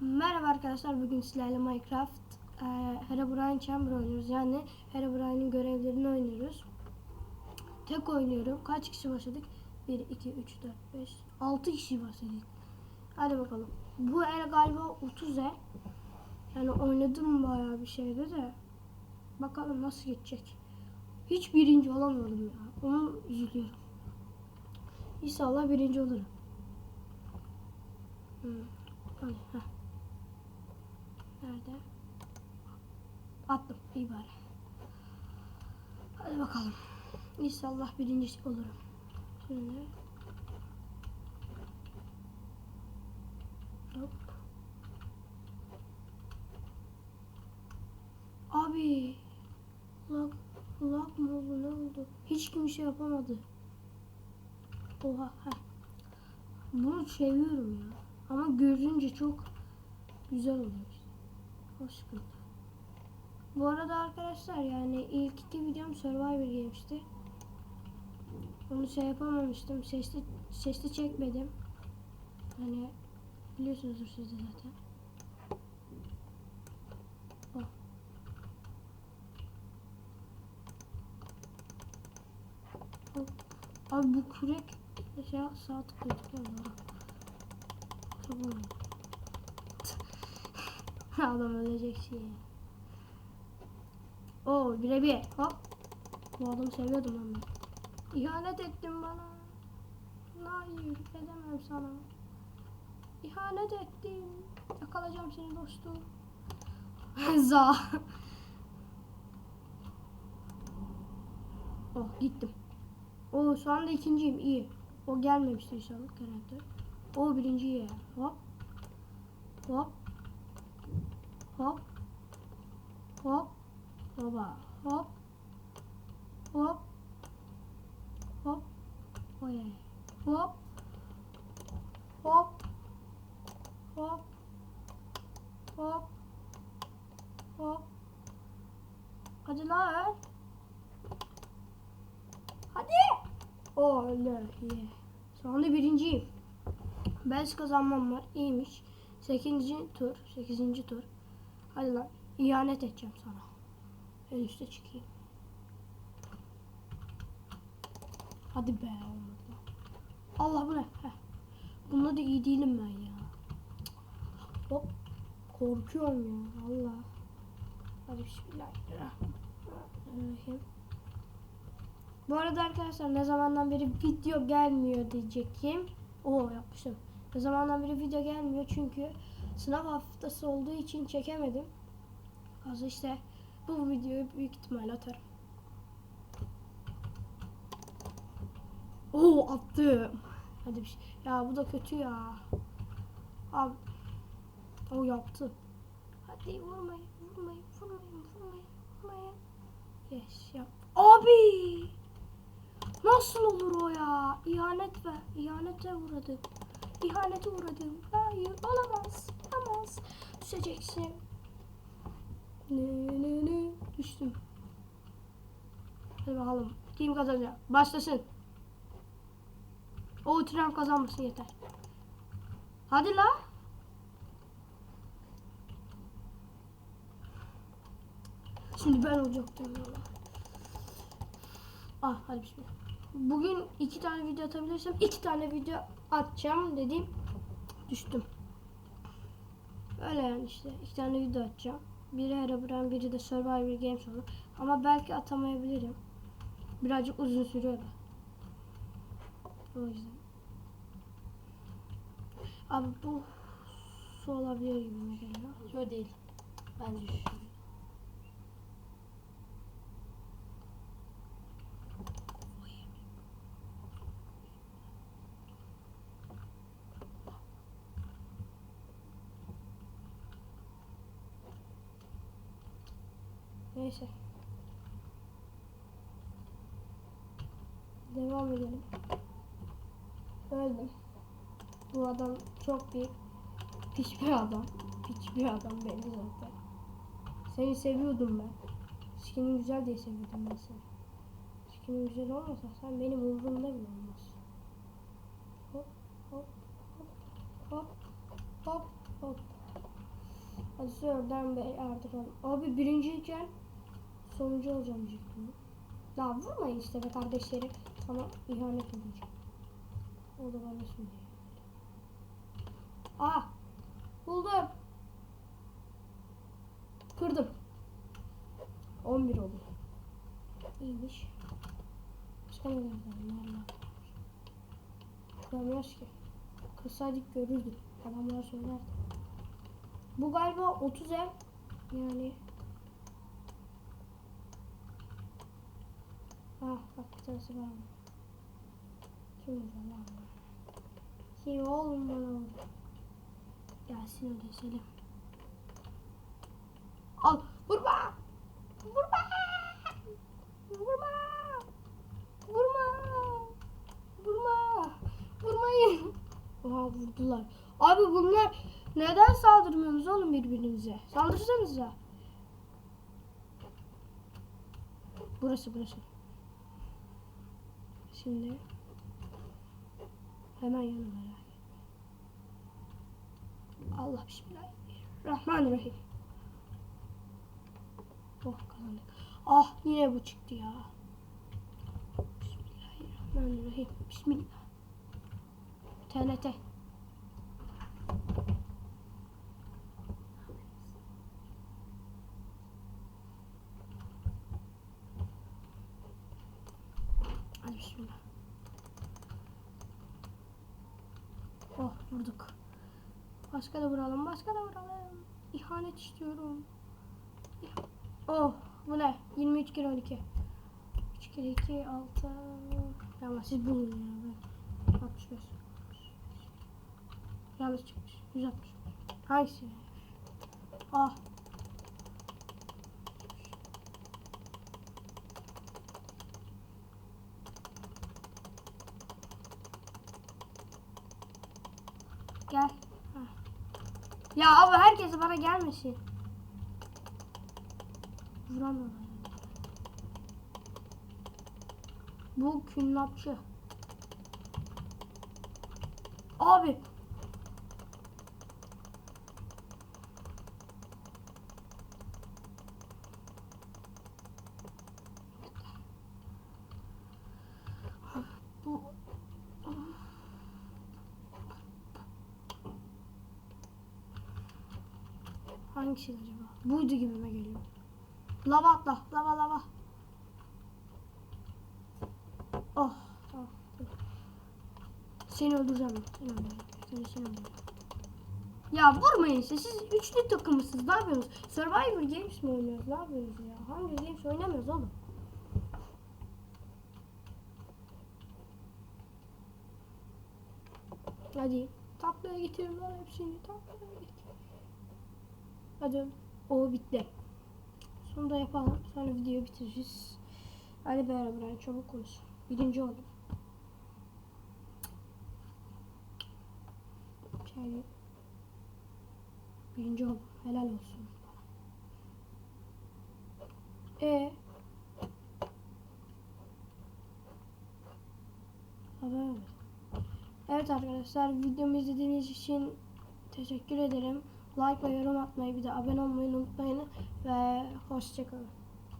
Merhaba arkadaşlar bugün sizlerle Minecraft e, Herobrine Chamber oynuyoruz. Yani Herobrine'in görevlerini oynuyoruz. Tek oynuyorum. Kaç kişi başladık? 1, 2, 3, 4, 5, 6 kişi başladık. Hadi bakalım. Bu el galiba 30 el. Yani oynadım bayağı bir şeyde de. Bakalım nasıl geçecek. Hiç birinci olamadım ya. Onu üzülüyorum. İnşallah birinci olurum. Hmm. Hadi, heh. Nerede? Attım. iyi bari. Hadi bakalım. İnşallah birinci olurum. Şimdi. Hop. Abi. Lag, lag mı oldu ne oldu? Hiç kimse yapamadı. Oha. Heh. Bunu seviyorum ya. Ama görünce çok güzel oluyor O sıkıntı. Bu arada arkadaşlar yani ilk iki videom Survivor Games'ti. Onu şey yapamamıştım. Sesli, sesli çekmedim. Hani biliyorsunuzdur siz de zaten. Oh. Oh. Abi bu kürek şey sağ tıklıyor. Tamam. Adam ölecek şey. Oo birebir. Hop. Bu adamı seviyordum ben. de. İhanet ettin bana. Hayır edemem sana. İhanet ettin. Yakalayacağım seni dostum. Za. oh gittim. Oo şu anda ikinciyim iyi. O gelmemişti inşallah herhalde. O birinci ya. Hop. Hop. Hop. Hop. Baba. Hop. Hop. Hop. Oy. Hop. Hop. Hop. Hop. Hop. Hadi lan. Hadi. Oley. Anda birinciyim. Bez kazanmam var. İyiymiş. 8. tur. 8. tur. Hadi lan. İhanet edeceğim sana. En üste çıkayım. Hadi be olmadı. Allah bu ne? Heh. Bunda da iyi değilim ben ya. Hop. Korkuyorum ya. Allah. Hadi bismillahirrahmanirrahim. Bu arada arkadaşlar ne zamandan beri video gelmiyor diyecekim. Oo yapmışım. Ne zamandan beri video gelmiyor çünkü sınav haftası olduğu için çekemedim. Az işte bu videoyu büyük ihtimalle atarım. Oo attım. Hadi bir şey. Ya bu da kötü ya. Abi. O yaptı. Hadi vurmayın, vurmayın, vurmayın, vurmayın, vurmayın. Yes, yap. Abi! Nasıl olur o ya? İhanet ve ihanete uğradım. İhanete uğradım. Hayır, olamaz. Olamaz. Düşeceksin. Ne ne ne. Düştüm. Hadi bakalım. Kim kazanacak? Başlasın. O tren kazanmasın yeter. Hadi la. Şimdi ben olacaktım. Ah hadi bismillah. Bugün iki tane video atabilirsem iki tane video atacağım dedim. Düştüm. Öyle yani işte. iki tane video atacağım. Biri Herobrine, biri de Survivor Games olur. Ama belki atamayabilirim. Birazcık uzun sürüyor da. O yüzden. Abi bu su olabilir gibi mi geliyor? Yok değil. Bence şu. Neyse. Devam edelim. Öldüm. Bu adam çok bir piç bir adam. Piç bir adam belli zaten. Seni seviyordum ben. Skinin güzel diye seviyordum ben seni. Skinin güzel olmasa sen benim umurumda bile olmaz. Hop hop hop hop hop hop Hadi oradan be artık. Abi birinciyken sonuncu olacağım diyecektim. Daha vurmayın işte be kardeşleri. Sana ihanet edeceğim. O da bana şimdi. Ah! Buldum. Kırdım. 11 oldu. İyiymiş. Ne var? Nerede? Kıramıyoruz ki. Kırsaydık görürdük. Adamlar söylerdi. Bu galiba 30 ev. Yani. Ah bak tanesi var. Kim lan? Kim oğlum bana öyle Selim. Al vurma! Vurma! Vurma! Vurma! Vurma! Vurmayın! Oha vurdular. Abi bunlar neden saldırmıyorsunuz oğlum birbirinize? Saldırsanıza. Burası burası. Şimdi hemen yanıma etme. Allah bismillahirrahmanirrahim. Oh kazandık. Ah yine bu çıktı ya. Bismillahirrahmanirrahim. Bismillah. TNT. Hadi bismillah. Oh vurduk. Başka da vuralım, başka da vuralım. İhanet istiyorum. Oh bu ne? 23 kere 12. 3 kere 2 6. Ya ama siz bulun ya. Ben 65. Yanlış çıkmış. 160. Hangisi? Ah. Gel. Ya abi herkes bana gelmesin. Vuramam. Bu künnapçı. Abi. Bu Hangisi acaba? Buydu gibime geliyor. Lava atla. Lava lava. Oh. oh. Seni öldüreceğim. Seni öldüreceğim. Seni, öldüreceğim. Ya vurmayın işte. Siz üçlü takımısınız. Ne yapıyorsunuz? Survivor Games mi oynuyoruz? Ne yapıyorsunuz ya? Hangi games oynamıyoruz oğlum? Hadi. Tatlıya getirin lan hepsini. Tatlıya getirin. Hadi. O bitti. Şunu da yapalım. Sonra videoyu bitireceğiz. Hadi beraber çabuk konuş. Birinci oldum. Şöyle. Birinci oldum. Helal olsun. E. Haber. Evet arkadaşlar videomu izlediğiniz için teşekkür ederim. Like ve yorum atmayı bir de abone olmayı unutmayın ve hoşçakalın.